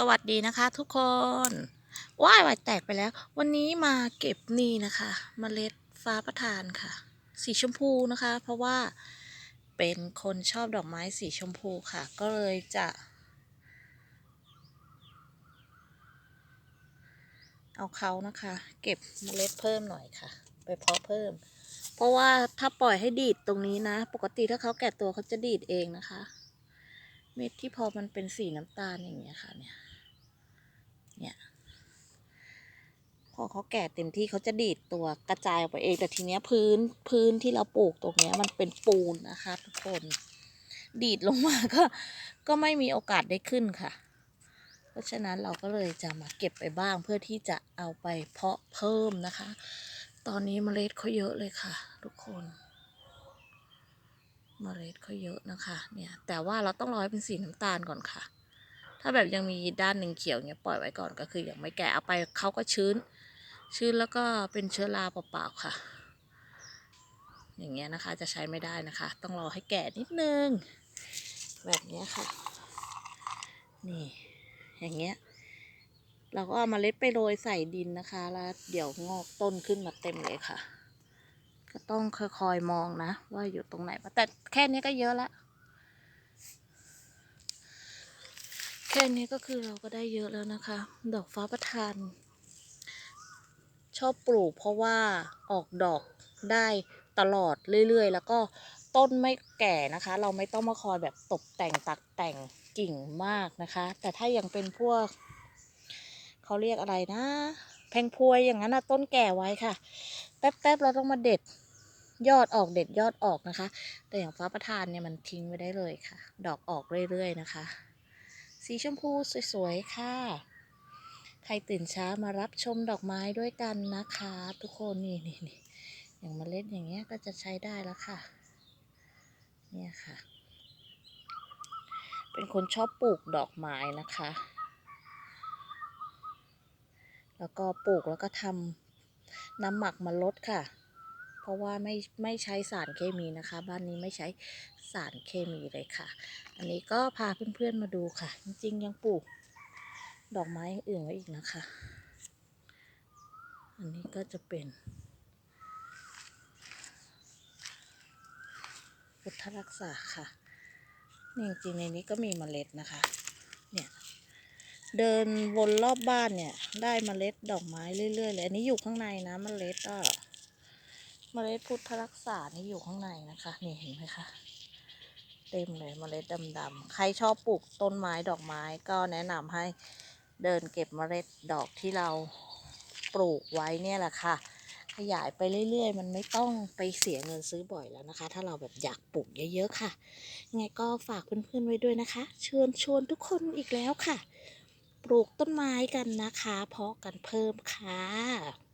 สวัสดีนะคะทุกคนว่ายว่ายแตกไปแล้ว วันนี้มาเก็บนี่นะคะมเมล็ดฟ้าประทานค่ะ สีชมพูนะคะ เพราะว่าเป็นคนชอบดอกไม้สีชมพูค่ะ ก็เลยจะ เอาเขานะคะ เก็บเมล็ดเพิ่มหน่อยค่ะ ไปเพาะเพิ่ม เพราะว่าถ้าปล่อยให้ดีดตรงนี้นะ ปกติถ้าเขาแก่ตัวเขาจะดีดเองนะคะ เม็ดที่พอมันเป็นสีน้ำตาลอย่างเงี้ยค่ะ เนี่ย เนี่ย พอเขาแก่เต็มที่เขาจะดีดตัวกระจายออกไปเอง แต่ทีเนี้ยพื้นพื้นที่เราปลูกตรงเนี้ยมันเป็นปูนนะคะทุกคน ดีดลงมาก็ ก็ไม่มีโอกาสได้ขึ้นค่ะ เพราะฉะนั้นเราก็เลยจะมาเก็บไปบ้างเพื่อที่จะเอาไปเพาะเพิ่มนะคะ ตอนนี้เมล็ดเขาเยอะเลยค่ะ ทุกคน เมล็ดเขาเยอะนะคะเนี่ยแต่ว่าเราต้องรอให้เป็นสีน้ำตาลก่อนค่ะ ถ้าแบบยังมีด้านหนึ่งเขียวเนี่ยปล่อยไว้ก่อนก็คือยังไม่แก่เอาไปเขาก็ชื้น ชื้นแล้วก็เป็นเชื้อราเปล่าๆค่ะ อย่างเงี้ยนะคะจะใช้ไม่ได้นะคะ ต้องรอให้แก่นิดนึง แบบเนี้ยค่ะ นี่ อย่างเงี้ยเราก็เอามาเล็ดไปโรยใส่ดินนะคะ แล้วเดี๋ยวงอกต้นขึ้นมาเต็มเลยค่ะ ก็ต้องคอยๆมองนะ ว่าอยู่ตรงไหนแต่แค่นี้ก็เยอะละแค่นี้ก็คือเราก็ได้เยอะแล้วนะคะ ดอกฟ้าประทาน ชอบปลูกเพราะว่าออกดอกได้ตลอดเรื่อยๆ แล้วก็ต้นไม่แก่นะคะ เราไม่ต้องมาคอยแบบตกแต่งตัดแต่งกิ่งมากนะคะ แต่ถ้ายังเป็นพวก เขาเรียกอะไรนะ แพงพวยอย่างนั้นนะต้นแก่ไว้ค่ะ แป๊บๆเราต้องมาเด็ด ยอดออกเด็ดยอดออกนะคะ แต่อย่างฟ้าประทานเนี่ยมันทิ้งไว้ได้เลยค่ะ ดอกออกเรื่อยๆนะคะ สีชมพูสวยๆค่ะ ใครตื่นเช้ามารับชมดอกไม้ด้วยกันนะคะ ทุกคนนี่นี่นี่อย่างเมล็ดอย่างเงี้ยก็จะใช้ได้แล้วค่ะ เนี่ยค่ะ เป็นคนชอบปลูกดอกไม้นะคะ แล้วก็ปลูกแล้วก็ทำน้ำหมักมาลดค่ะ เพราะว่าไม่ไม่ใช้สารเคมีนะคะ บ้านนี้ไม่ใช้สารเคมีเลยค่ะ อันนี้ก็พาเพื่อนๆมาดูค่ะ จริงๆยังปลูก ดอกไม้อื่นไว้อีกนะคะ อันนี้ก็จะเป็นพุทธรักษาค่ะนี่จริงในนี้ก็มีเมล็ดนะคะ เนี่ยเดินวนรอบบ้านเนี่ย ได้เมล็ดดอกไม้เรื่อยๆเลยอันนี้อยู่ข้างในนะเมล็ดอะ มล็ดพุทธรักษานี่อยู่ข้างในนะคะนี่เห็นไหมคะเต็มเลยเมล็ดดำๆใครชอบปลูกต้นไม้ดอกไม้ก็แนะนำให้เดินเก็บเมล็ดดอกที่เราปลูกไว้เนี่ยแหละค่ะ ขยายไปเรื่อยๆ มันไม่ต้องไปเสียเงินซื้อบ่อยแล้วนะคะ ถ้าเราแบบอยากปลูกเยอะๆค่ะยังไงก็ฝากเพื่อนๆไว้ด้วยนะคะ เชิญชวนทุกคนอีกแล้วค่ะ ปลูกต้นไม้กันนะคะ เพาะกันเพิ่มค่ะ